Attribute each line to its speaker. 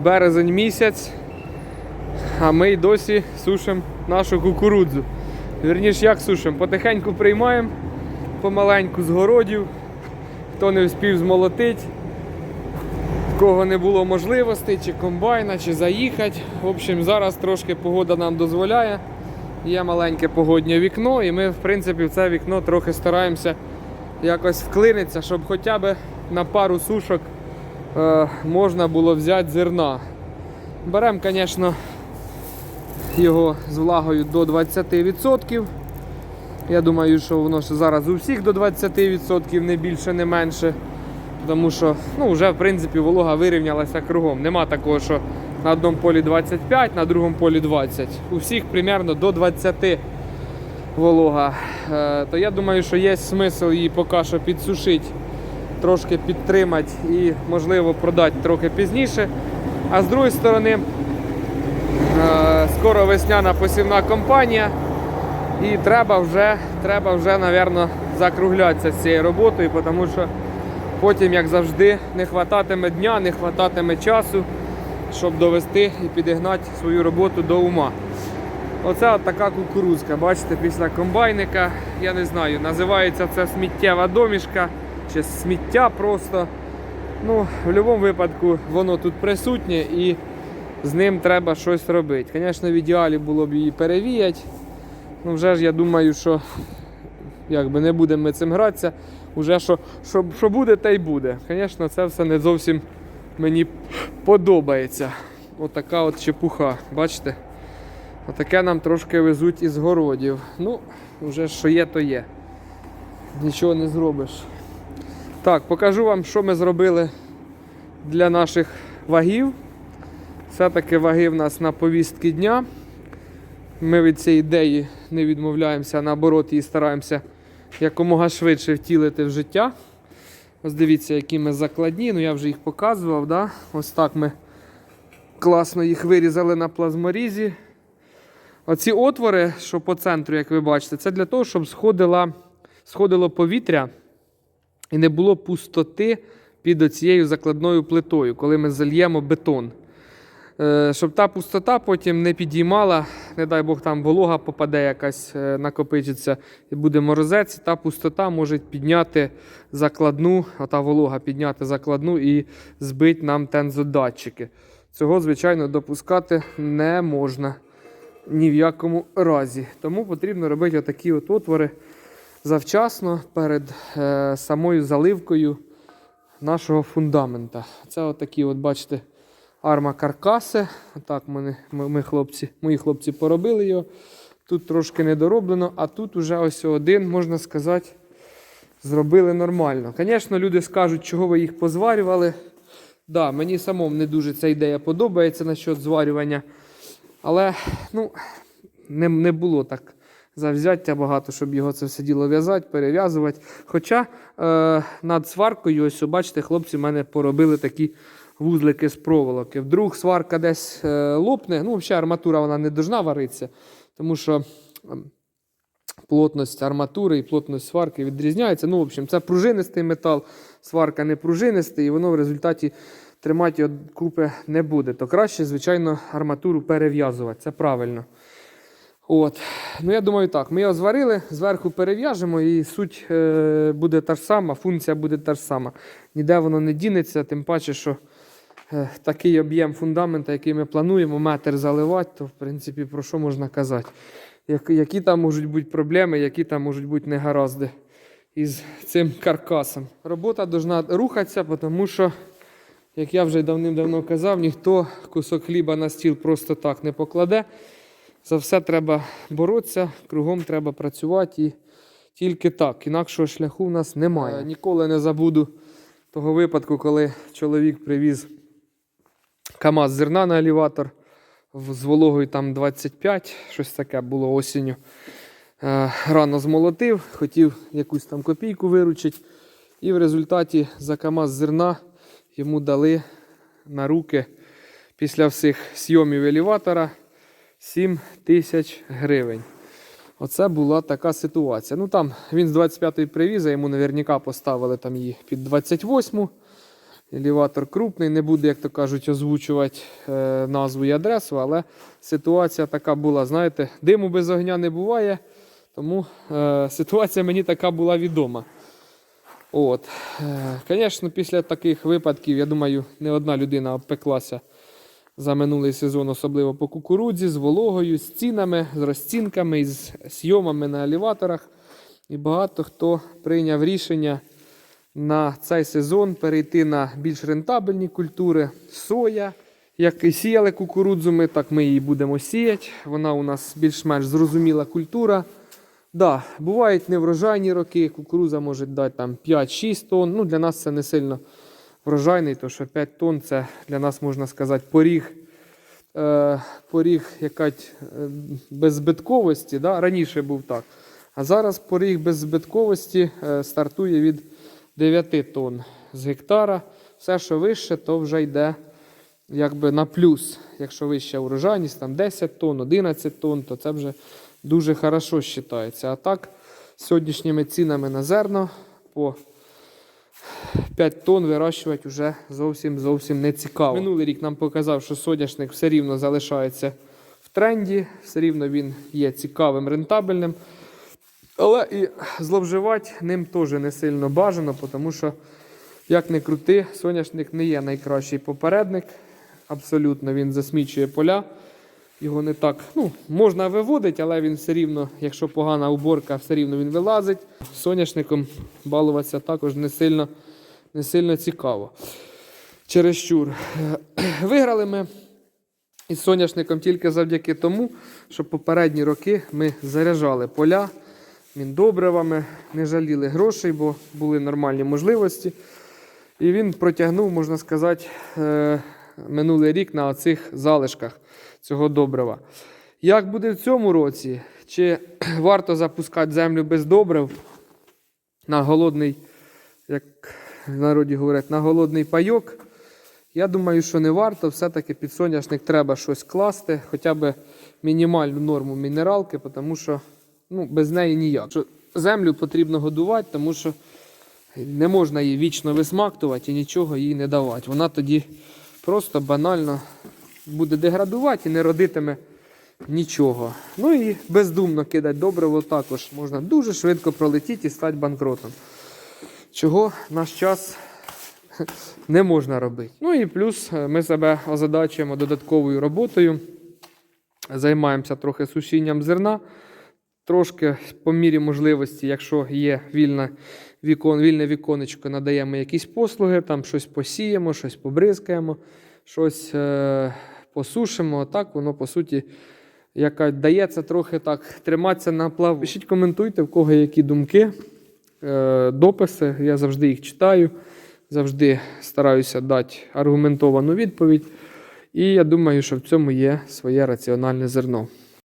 Speaker 1: березень місяць, а ми й досі сушимо нашу кукурудзу. Вірніше, як сушимо? Потихеньку приймаємо, помаленьку з городів, хто не встиг змолотити, в кого не було можливостей, чи комбайна, чи заїхати. В общем, зараз трошки погода нам дозволяє. Є маленьке погоднє вікно, і ми, в принципі, в це вікно трохи стараємося якось вклинитися, щоб хоча б на пару сушок можна було взяти зерна. Беремо, звісно, його з влагою до 20%. Я думаю, що воно ще зараз у всіх до 20%, не більше, не менше. Тому що ну, вже в принципі волога вирівнялася кругом. Нема такого, що на одному полі 25, на другому полі 20. У всіх примерно до 20 волога. Е, то я думаю, що є смисл її поки що підсушити, трошки підтримати і, можливо, продати трохи пізніше. А з другої сторони, е, скоро весняна посівна кампанія. І треба вже, треба вже, напевно, закруглятися з цією роботою, тому що потім, як завжди, не хвататиме дня, не хвататиме часу, щоб довести і підігнати свою роботу до ума. Оце от така кукурузка, бачите, після комбайника, я не знаю, називається це сміттєва домішка чи сміття просто. Ну, в будь-якому випадку воно тут присутнє і з ним треба щось робити. Звісно, в ідеалі було б її перевіяти. Ну, вже ж я думаю, що якби не будемо ми цим гратися, вже що, що, що буде, те й буде. Звісно, це все не зовсім мені подобається. Отака от чепуха, бачите? Отаке нам трошки везуть із городів. Ну, вже що є, то є. Нічого не зробиш. Так, покажу вам, що ми зробили для наших вагів. Все-таки ваги в нас на повістки дня. Ми від цієї ідеї не відмовляємося, наоборот, її стараємося якомога швидше втілити в життя. Ось дивіться, які ми закладні. Ну я вже їх показував. Да? Ось так ми класно їх вирізали на плазморізі. Оці отвори, що по центру, як ви бачите, це для того, щоб сходило повітря і не було пустоти під оцією закладною плитою, коли ми зальємо бетон. Е, Щоб та пустота потім не підіймала, не дай Бог там волога попаде якась, е, накопичиться і буде морозець, та пустота може підняти закладну, ота волога підняти закладну і збити нам тензодатчики. Цього, звичайно, допускати не можна ні в якому разі. Тому потрібно робити отакі от отвори завчасно перед е, самою заливкою нашого фундамента. Це отакі, от, бачите, арма-каркаси. Отак ми, ми, ми хлопці, мої хлопці поробили його. Тут трошки недороблено, а тут уже ось один, можна сказати, зробили нормально. Звісно, люди скажуть, чого ви їх позварювали. Да, мені самому не дуже ця ідея подобається насчет зварювання. Але ну, не, не було так завзяття багато, щоб його це все діло в'язати, перев'язувати. Хоча е, над сваркою, ось, бачите, хлопці в мене поробили такі вузлики з проволоки. Вдруг сварка десь е, лопне. Ну, взагалі арматура вона не должна варитися, тому що ем, плотність арматури і плотність сварки відрізняється. Ну, в общем, це пружинистий метал, сварка не пружинистий, і воно в результаті тримати його купи не буде. То краще, звичайно, арматуру перев'язувати. Це правильно. От. Ну, я думаю, так. Ми його зварили, зверху перев'яжемо, і суть е, буде та ж сама, функція буде та ж сама. Ніде воно не дінеться, тим паче, що е, такий об'єм фундамента, який ми плануємо, метр заливати, то в принципі про що можна казати? Як, які там можуть бути проблеми, які там можуть бути негаразди із цим каркасом. Робота повинна рухатися, тому що, як я вже давним-давно казав, ніхто кусок хліба на стіл просто так не покладе. За все треба боротися, кругом треба працювати і тільки так. Інакшого шляху в нас немає. Е, Ніколи не забуду того випадку, коли чоловік привіз КАМАЗ зерна на елеватор з вологою там 25, щось таке було осінню. Е, Рано змолотив, хотів якусь там копійку виручити. І в результаті за КАМАЗ зерна йому дали на руки після всіх сйомів елеватора 7 тисяч гривень. Оце була така ситуація. Ну там він з 25-ї привіз, а йому наверняка поставили там її під 28-му. Елеватор крупний, не буду, як то кажуть, озвучувати е, назву і адресу, але ситуація така була, знаєте, диму без огня не буває, тому е, ситуація мені така була відома. От. Звісно, після таких випадків, я думаю, не одна людина обпеклася за минулий сезон, особливо по кукурудзі, з вологою, з цінами, з розцінками, з сйомами на елеваторах. І багато хто прийняв рішення на цей сезон перейти на більш рентабельні культури. Соя. Як і сіяли кукурудзу, ми, так ми її будемо сіяти. Вона у нас більш-менш зрозуміла культура. Да, бувають неврожайні роки, кукурудза може дати там 5-6 тонн. Ну, для нас це не сильно врожайний, тому що 5 тонн це для нас можна сказати поріг, е, поріг якась е, беззбитковості. Да? Раніше був так. А зараз поріг беззбитковості е, стартує від 9 тонн з гектара. Все, що вище, то вже йде якби на плюс. Якщо вища урожайність, там 10 тонн, 11 тонн, то це вже дуже хорошо вважається. А так, сьогоднішніми цінами на зерно по 5 тонн вирощувати вже зовсім зовсім не цікаво. Минулий рік нам показав, що соняшник все рівно залишається в тренді, все рівно він є цікавим, рентабельним. Але і зловживати ним теж не сильно бажано, тому що, як не крути, соняшник не є найкращий попередник. Абсолютно він засмічує поля. Його не так ну, можна виводити, але він все рівно, якщо погана уборка, все рівно він вилазить. Соняшником балуватися також не сильно, не сильно цікаво. Чересчур. Виграли ми із соняшником тільки завдяки тому, що попередні роки ми заряджали поля міндобривами, не жаліли грошей, бо були нормальні можливості. І він протягнув, можна сказати, е, минулий рік на оцих залишках цього добрива. Як буде в цьому році? Чи варто запускати землю без добрив на голодний, як в народі говорять, на голодний пайок? Я думаю, що не варто. Все-таки під соняшник треба щось класти, хоча б мінімальну норму мінералки, тому що ну, без неї ніяк. Що Землю потрібно годувати, тому що не можна її вічно висмактувати і нічого їй не давати. Вона тоді просто банально буде деградувати і не родитиме нічого. Ну і бездумно кидати добриво також можна дуже швидко пролетіти і стати банкротом. Чого наш час не можна робити. Ну і плюс е, ми себе озадачуємо додатковою роботою. Займаємося трохи сушінням зерна. Трошки по мірі можливості, якщо є вільне, вікон, вільне віконечко, надаємо якісь послуги, там щось посіємо, щось побризкаємо, щось е, посушимо. Так воно по суті яка дається трохи так триматися на плаву. Пишіть, коментуйте, в кого які думки, е, дописи. Я завжди їх читаю, завжди стараюся дати аргументовану відповідь. І я думаю, що в цьому є своє раціональне зерно.